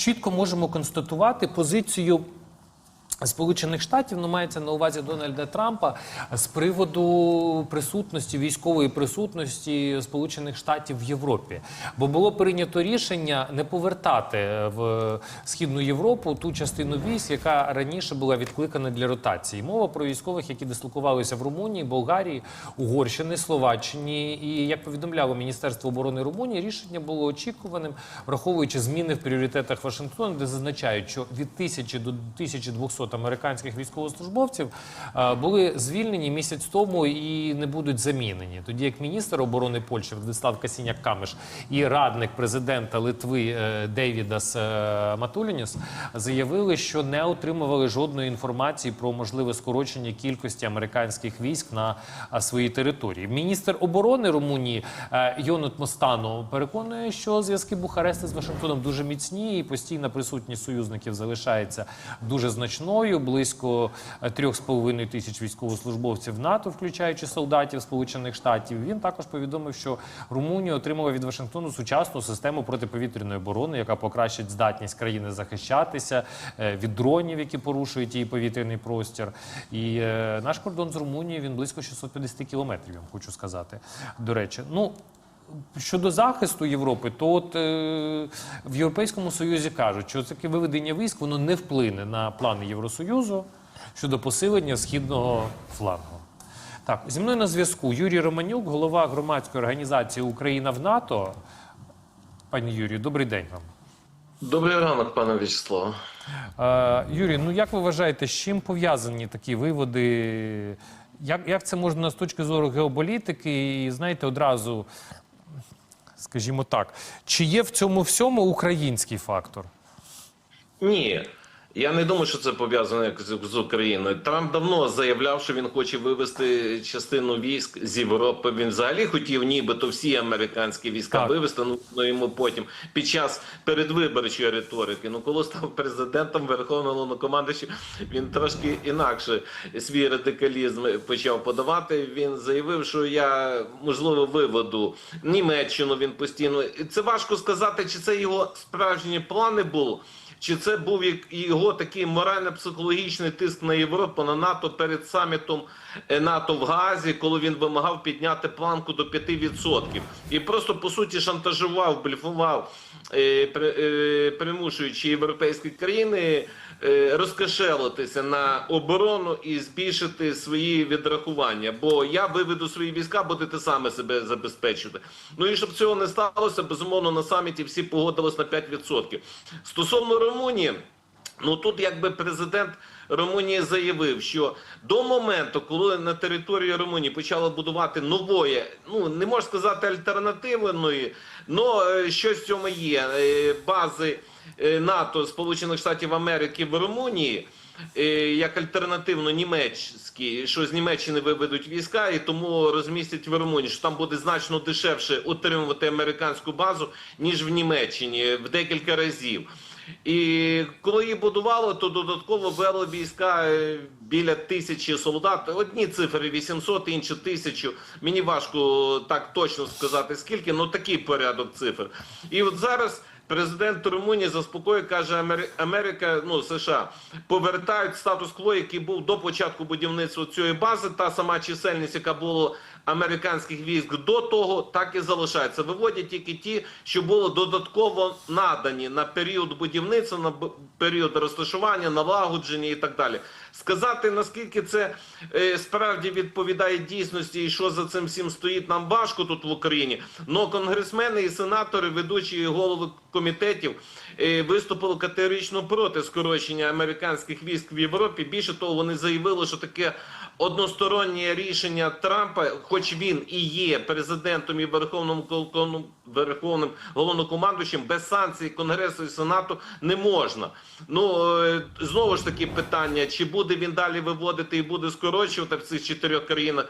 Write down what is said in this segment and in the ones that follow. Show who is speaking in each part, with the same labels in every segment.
Speaker 1: чітко можемо констатувати позицію. Сполучених Штатів ну мається на увазі Дональда Трампа з приводу присутності військової присутності Сполучених Штатів в Європі, бо було прийнято рішення не повертати в східну Європу ту частину військ, яка раніше була відкликана для ротації. Мова про військових, які дислокувалися в Румунії, Болгарії, Угорщині, Словаччині. І як повідомляло Міністерство оборони Румунії, рішення було очікуваним, враховуючи зміни в пріоритетах Вашингтону, де зазначають, що від 1000 до 1200 американських військовослужбовців е, були звільнені місяць тому і не будуть замінені. Тоді як міністр оборони Польщі Владислав Касіняк Камиш і радник президента Литви е, Дейвідас е, Матулініс заявили, що не отримували жодної інформації про можливе скорочення кількості американських військ на своїй території. Міністр оборони Румунії Йонут Мостану переконує, що зв'язки Бухареста з Вашингтоном дуже міцні і постійна присутність союзників залишається дуже значною. Близько е, трьох з половиною тисяч військовослужбовців НАТО, включаючи солдатів Сполучених Штатів. Він також повідомив, що Румунія отримала від Вашингтону сучасну систему протиповітряної оборони, яка покращить здатність країни захищатися е, від дронів, які порушують її повітряний простір. І е, наш кордон з Румунією він близько 650 кілометрів. Я вам хочу сказати. До речі, ну. Щодо захисту Європи, то от е, в Європейському Союзі кажуть, що таке виведення військ воно не вплине на плани Євросоюзу щодо посилення східного флангу. Так, зі мною на зв'язку Юрій Романюк, голова громадської організації Україна в НАТО. Пані Юрію, добрий день вам.
Speaker 2: Добрий ранок, пане Вячеславе.
Speaker 1: Е, Юрій, ну як ви вважаєте, з чим пов'язані такі виводи? Як, як це можна з точки зору геополітики? І знаєте, одразу, скажімо так, чи є в цьому всьому український фактор?
Speaker 2: Ні, я не думаю, що це пов'язано з, Україною. Трамп давно заявляв, що він хоче вивести частину військ з Європи. Він взагалі хотів, нібито всі американські війська
Speaker 1: Так.
Speaker 2: вивести. Ну, ну йому потім під час передвиборчої риторики. Ну, коли став президентом Верховного Головнокомандуючим, він трошки інакше свій радикалізм почав подавати. Він заявив, що я можливо виведу Німеччину. Він постійно це важко сказати, чи це його справжні плани були. Чи це був його такий морально-психологічний тиск на Європу, на НАТО перед самітом е, НАТО в Газі, коли він вимагав підняти планку до 5%. І просто по суті шантажував, блефував, е, е, примушуючи європейські країни розкошелитися на оборону і збільшити свої відрахування. Бо я виведу свої війська, будете саме себе забезпечувати. Ну і щоб цього не сталося, безумовно на саміті всі погодились на 5%. Стосовно Румунії. Ну тут якби президент Румунії заявив, що до моменту, коли на території Румунії почали будувати нової, ну не можна сказати альтернативної, але щось в цьому є е, бази е, НАТО Сполучених Штатів Америки в Румунії. е, Як альтернативно німецькі, що з Німеччини виведуть війська, і тому розмістять в Румунії, що там буде значно дешевше утримувати американську базу ніж в Німеччині в декілька разів. І коли її будували, то додатково вели війська е, біля тисячі солдат. Одні цифри 800, інші тисячу. Мені важко так точно сказати скільки, але такий порядок цифр. І от зараз. Президент Румунії заспокоює, каже, Амери- Америка, ну США повертають статус-кво, який був до початку будівництва цієї бази. Та сама чисельність, яка була американських військ до того, так і залишається. Виводять тільки ті, що були додатково надані на період будівництва, на період розташування, налагодження і так далі. Сказати наскільки це е, справді відповідає дійсності, і що за цим всім стоїть, нам важко тут в Україні. Но конгресмени і сенатори, ведучі і голови комітетів, е, виступили категорично проти скорочення американських військ в Європі. Більше того, вони заявили, що таке одностороннє рішення Трампа, хоч він і є президентом і верховним верховним головнокомандуючим, без санкцій Конгресу і Сенату не можна. Ну е, знову ж таки питання: чи буде він далі виводити і буде скорочувати в цих чотирьох країнах?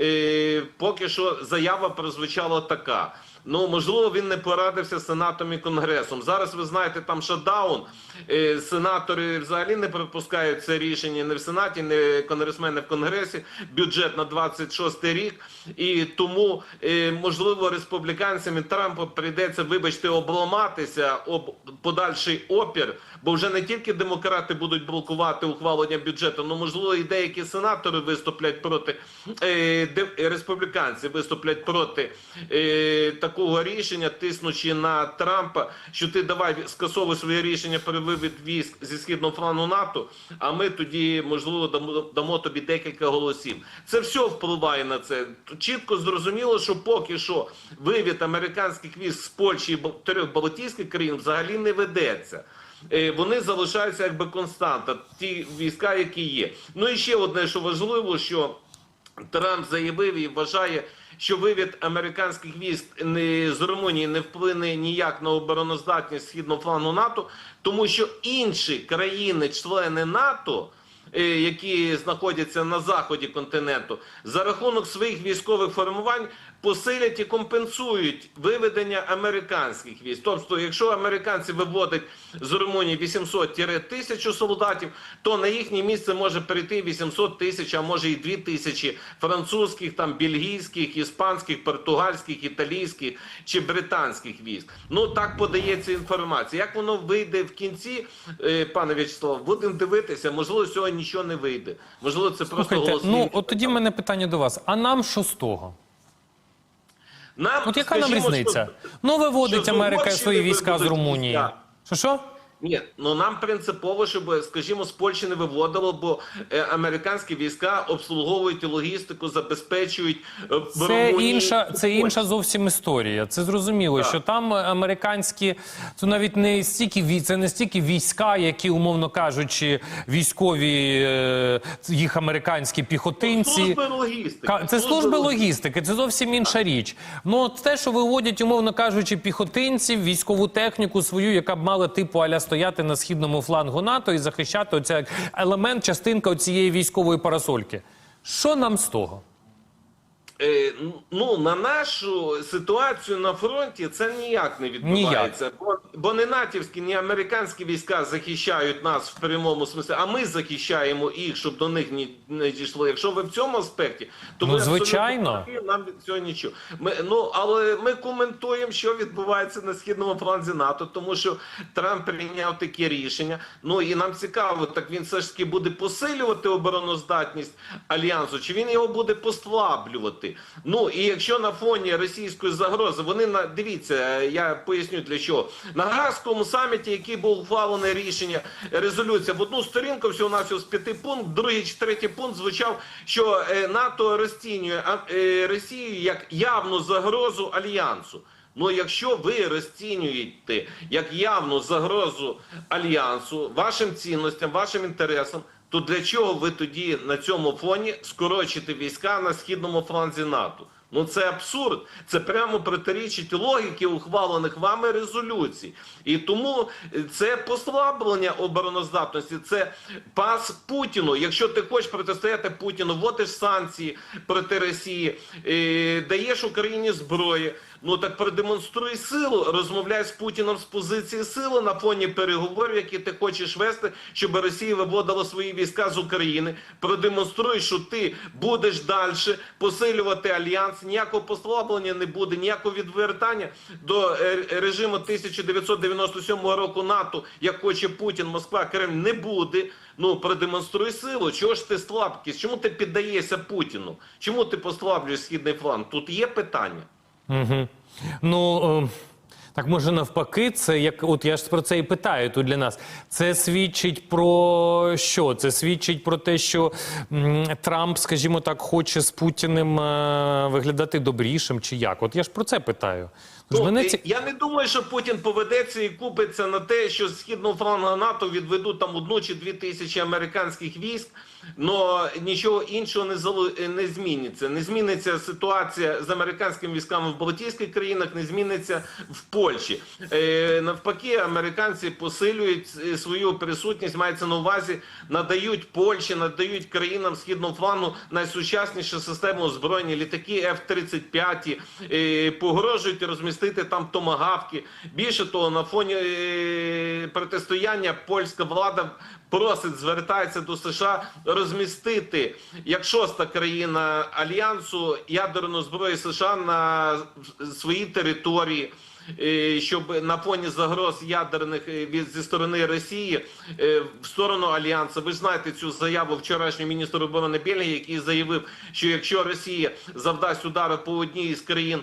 Speaker 2: Е, Поки що заява прозвучала така. Ну можливо, він не порадився з сенатом і конгресом. Зараз ви знаєте, там шатдаун. Е, Сенатори взагалі не пропускають це рішення не в сенаті, не конгресмени в конгресі. Бюджет на 26 рік, і тому е, можливо республіканцям і Трампу прийдеться, вибачте, обламатися об подальший опір, бо вже не тільки демократи будуть блокувати ухвалення бюджету, ну можливо, і деякі сенатори виступлять проти е, де- республіканці виступлять проти е, такого рішення, тиснучи на Трампа, що ти давай скасовуй своє рішення про вивід військ зі східного флангу НАТО, а ми тоді можливо дамо, дамо тобі декілька голосів. Це все впливає на це. Чітко зрозуміло, що поки що вивід американських військ з Польщі і трьох Балтійських країн взагалі не ведеться. Е, Вони залишаються якби константа, ті війська, які є. Ну і ще одне, що важливо, що Трамп заявив і вважає, що вивід американських військ з Румунії не вплине ніяк на обороноздатність східного флану НАТО, тому що інші країни-члени НАТО. Е, Які знаходяться на заході континенту, за рахунок своїх військових формувань посилять і компенсують виведення американських військ. Тобто, якщо американці виводять з Румунії 800-1000 солдатів, то на їхнє місце може перейти 800 тисяч, а може і 2 тисячі французьких, там бельгійських, іспанських, португальських, італійських чи британських військ. Ну так подається інформація. Як воно вийде в кінці, е, пане В'ячеслав, будемо дивитися. Можливо, цього нічого не вийде. Можливо, це просто
Speaker 1: Слухайте,
Speaker 2: голосні.
Speaker 1: ну от тоді в мене питання до вас: а нам що з того?
Speaker 2: Нам,
Speaker 1: От яка нам різниця?
Speaker 2: що-
Speaker 1: Ну, виводить
Speaker 2: що
Speaker 1: Америка свої війська з Румунії. Що що?
Speaker 2: Ні, ну нам принципово, щоб, скажімо, з Польщі не виводило, бо е, американські війська обслуговують логістику, забезпечують е,
Speaker 1: Це інша, це інша зовсім історія. Це зрозуміло,
Speaker 2: Так.
Speaker 1: що там американські це навіть не стільки це не стільки війська, які, умовно кажучи, військові е, їх американські піхотинці.
Speaker 2: Служби логістики.
Speaker 1: Це служби логістики, це зовсім інша річ. Ну от те, що виводять, умовно кажучи, піхотинців, військову техніку свою, яка б мала типу аля стояти на східному флангу НАТО і захищати оця елемент, частинка цієї військової парасольки. Що нам з того?
Speaker 2: Е, ну, на нашу ситуацію на фронті це ніяк не відбувається. Бо, бо не натівські, ні американські війська захищають нас в прямому смислі, а ми захищаємо їх, щоб до них ні, не дійшло. Якщо ви в цьому аспекті, то
Speaker 1: Ну,
Speaker 2: ми
Speaker 1: звичайно.
Speaker 2: праві, нам від цього нічого. Ми, ну, але ми коментуємо, що відбувається на східному фланзі НАТО, тому що Трамп прийняв таке рішення. Ну і нам цікаво, так він все ж таки буде посилювати обороноздатність альянсу, чи він його буде послаблювати? Ну і якщо на фоні російської загрози вони на дивіться, я поясню для чого на Гаазькому саміті, який був ухвалене рішення, резолюція в одну сторінку всього на всього з п'яти пункт, другий чи третій пункт звучав, що е, НАТО розцінює е, Росію як явну загрозу альянсу. Ну, якщо ви розцінюєте як явну загрозу альянсу, вашим цінностям, вашим інтересам, то для чого ви тоді на цьому фоні скорочите війська на східному фланзі НАТО? Ну це абсурд. Це прямо протирічить логіки ухвалених вами резолюцій. І тому е, це послаблення обороноздатності, це пас Путіну. Якщо ти хочеш протистояти Путіну, вводиш санкції проти Росії, е, даєш Україні зброї. Ну так продемонструй силу, розмовляй з Путіном з позиції сили на фоні переговорів, які ти хочеш вести, щоб Росія виводила свої війська з України. Продемонструй, що ти будеш далі посилювати альянс. Ніякого послаблення не буде, ніякого відвертання до е, режиму 1997 року НАТО, як хоче Путін, Москва, Кремль, не буде. Ну продемонструй силу. Чого ж ти слабкість? Чому ти піддаєшся Путіну? Чому ти послаблюєш східний фланг? Тут є питання.
Speaker 1: Угу. Ну е, так може навпаки, це як от я ж про це і питаю тут для нас. Це свідчить про що? Це свідчить про те, що Трамп, скажімо так, хоче з Путіним е, виглядати добрішим, чи як? От я ж про це питаю. Тож
Speaker 2: Ну,
Speaker 1: мене ці...
Speaker 2: Я не думаю, що Путін поведеться і купиться на те, що з східного флангу НАТО відведуть там одну чи дві тисячі американських військ, але нічого іншого не е, не зміниться. Не зміниться ситуація з американськими військами в Балтійських країнах, не зміниться в Польщі. Е, навпаки, американці посилюють е, свою присутність, мається на увазі, надають Польщі, надають країнам східного флангу найсучаснішу систему озброєння, літаки F-35, е, погрожують розмістити там томагавки. Більше того, на фоні е, протистояння польська влада просить, звертається до США розмістити як шоста країна альянсу ядерну зброю США на своїй території. Е, Щоб на фоні загроз ядерних е, від зі сторони Росії е, в сторону альянсу, ви ж знаєте цю заяву вчорашнього міністра оборони Бельгії, який заявив, що якщо Росія завдасть удару по одній із країн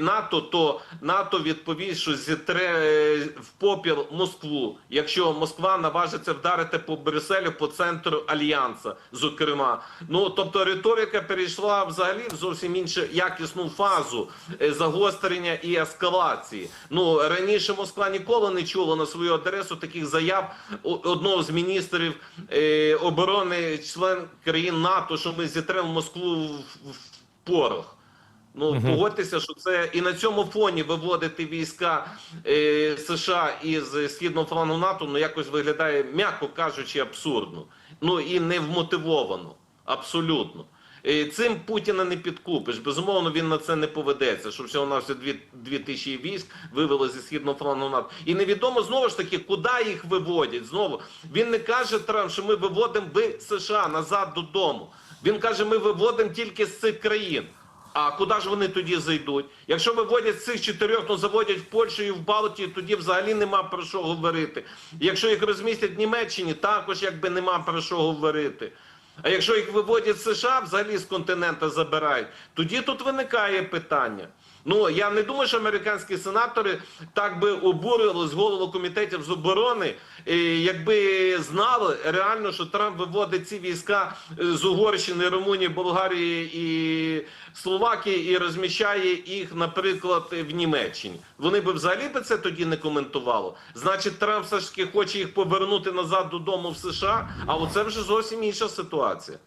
Speaker 2: НАТО, то НАТО відповість, що зітре в попіл Москву, якщо Москва наважиться вдарити по Брюсселю, по центру альянса, зокрема. Ну тобто риторика перейшла взагалі в зовсім іншу якісну фазу е, і ескалації. Ну раніше Москва ніколи не чула на свою адресу таких заяв одного з міністрів е, оборони, член країн НАТО, що ми зітремо Москву в, в порох. Ну погодьтеся, що це і на цьому фоні виводити війська е, США із східного флангу НАТО, ну якось виглядає, м'яко кажучи, абсурдно. Ну і невмотивовано. Абсолютно. Цим Путіна не підкупиш. Безумовно, він на це не поведеться, що всього на все дві, дві тисячі військ вивели зі східного флангу НАТО. І невідомо знову ж таки, куди їх виводять. Знову він не каже Трамп, що ми виводимо в США назад додому. Він каже, ми виводимо тільки з цих країн. А куди ж вони тоді зайдуть? Якщо виводять цих чотирьох, ну заводять в Польщу і в Балтії, тоді взагалі нема про що говорити. Якщо їх розмістять в Німеччині, також якби нема про що говорити. А якщо їх виводять США, взагалі з континента забирають, тоді тут виникає питання. Ну я не думаю, що американські сенатори так би обурили з голову комітетів з оборони, якби знали реально, що Трамп виводить ці війська е, з Угорщини, Румунії, Болгарії і Словакії і розміщає їх, наприклад, в Німеччині. Вони би взагалі би це тоді не коментували. Значить, Трамп все ж таки хоче їх повернути назад додому в США. А оце вже зовсім інша ситуація.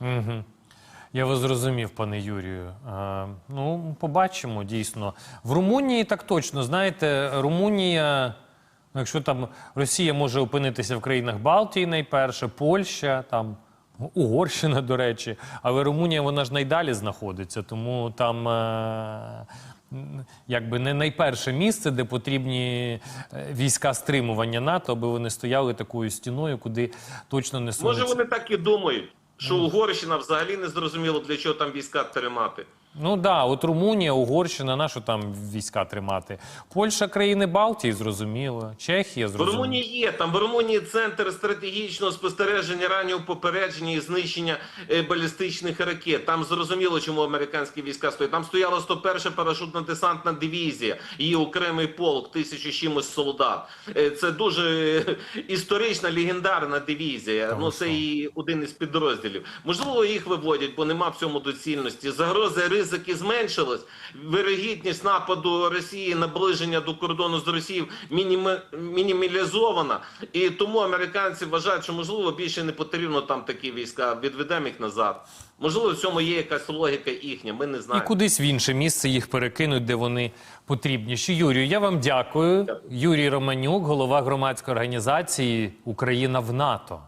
Speaker 1: Угу. Я вас зрозумів, пане Юрію. Е, ну, побачимо дійсно. В Румунії так точно. Знаєте, Румунія, ну, якщо там Росія може опинитися в країнах Балтії найперше, Польща, там. Угорщина, до речі, але Румунія вона ж найдалі знаходиться, тому там е, якби не найперше місце, де потрібні е, війська стримування НАТО, аби вони стояли такою стіною, куди точно не сунуться.
Speaker 2: Може, вони так і думають, що Угорщина взагалі не зрозуміло, для чого там війська тримати.
Speaker 1: Ну да, от Румунія, Угорщина, на що там війська тримати? Польща, країни Балтії, зрозуміло. Чехія,
Speaker 2: В. Румунії є там в Румунії центр стратегічного спостереження, раннього попередження і знищення е, балістичних ракет. Там зрозуміло, чому американські війська стоять. Там стояла 101-ша парашутно-десантна дивізія, її окремий полк, тисячу чимось солдат. Е, Це дуже е, історична легендарна дивізія.
Speaker 1: Та
Speaker 2: ну це і один із підрозділів. Можливо, їх виводять, бо нема в цьому доцільності. Загрози, ризики зменшились. Вирогідність нападу Росії, наближення до кордону з Росією мініми- мінімалізована. І тому американці вважають, що можливо більше не потрібно там такі війська. Відведемо їх назад. Можливо, в цьому є якась логіка їхня. Ми не
Speaker 1: І
Speaker 2: знаємо.
Speaker 1: кудись в інше місце їх перекинуть, де вони потрібніші. Юрію, я вам дякую. Юрій Романюк, голова громадської організації Україна в НАТО.